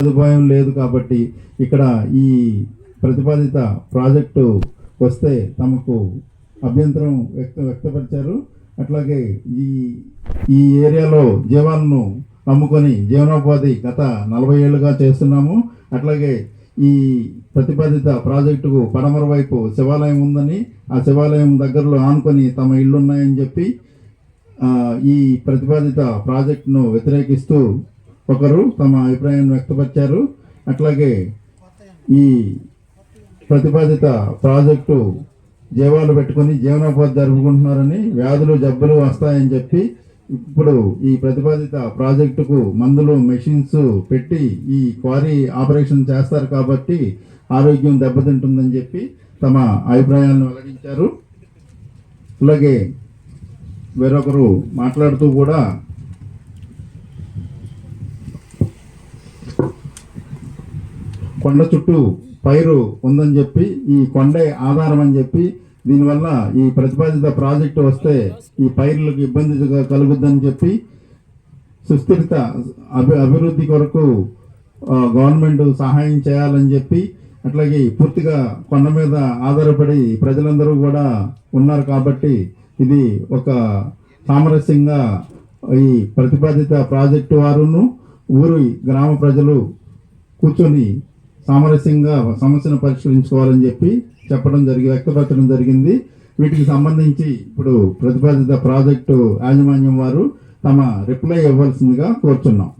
సదుపాయం లేదు కాబట్టి ఇక్కడ ఈ ప్రతిపాదిత ప్రాజెక్టు వస్తే తమకు అభ్యంతరం వ్యక్త వ్యక్తపరిచారు. అట్లాగే ఈ ఈ ఏరియాలో జీవాలను అమ్ముకొని జీవనోపాధి గత నలభై ఏళ్ళుగా చేస్తున్నాము. అట్లాగే ఈ ప్రతిపాదిత ప్రాజెక్టుకు పడమర వైపు శివాలయం ఉందని ఆ శివాలయం దగ్గరలో ఆనుకొని తమ ఇల్లున్నాయని చెప్పి ఈ ప్రతిపాదిత ప్రాజెక్టును వ్యతిరేకిస్తూ ఒకరు తమ అభిప్రాయాన్ని వ్యక్తపరిచారు. అట్లాగే ఈ ప్రతిపాదిత ప్రాజెక్టు జీవాలు పెట్టుకొని జీవనోపాధి జరుపుకుంటున్నారని వ్యాధులు జబ్బులు వస్తాయని చెప్పి ఇప్పుడు ఈ ప్రతిపాదిత ప్రాజెక్టుకు మందులు మెషిన్స్ పెట్టి ఈ క్వారీ ఆపరేషన్ చేస్తారు కాబట్టి ఆరోగ్యం దెబ్బతింటుందని చెప్పి తమ అభిప్రాయాలను వెల్లడించారు. అలాగే వేరొకరు మాట్లాడుతూ కూడా కొండ చుట్టూ పైరు ఉందని చెప్పి ఈ కొండే ఆధారం అని చెప్పి దీనివల్ల ఈ ప్రతిపాదిత ప్రాజెక్టు వస్తే ఈ పైర్లకు ఇబ్బంది కలుగుద్దని చెప్పి సుస్థిరత అభి అభివృద్ధి కొరకు గవర్నమెంట్ సహాయం చేయాలని చెప్పి అట్లాగే పూర్తిగా కొండ మీద ఆధారపడి ప్రజలందరూ కూడా ఉన్నారు కాబట్టి ఇది ఒక సామరస్యంగా ఈ ప్రతిపాదిత ప్రాజెక్టు వారును ఊరి గ్రామ ప్రజలు కూర్చొని సామరస్యంగా సమస్యను పరిష్కరించుకోవాలని చెప్పి చెప్పడం జరిగి వ్యక్తపరచడం జరిగింది. వీటికి సంబంధించి ఇప్పుడు ప్రతిపాదిత ప్రాజెక్టు యాజమాన్యం వారు తమ రిప్లై ఇవ్వాల్సిందిగా కోరుచున్నాం.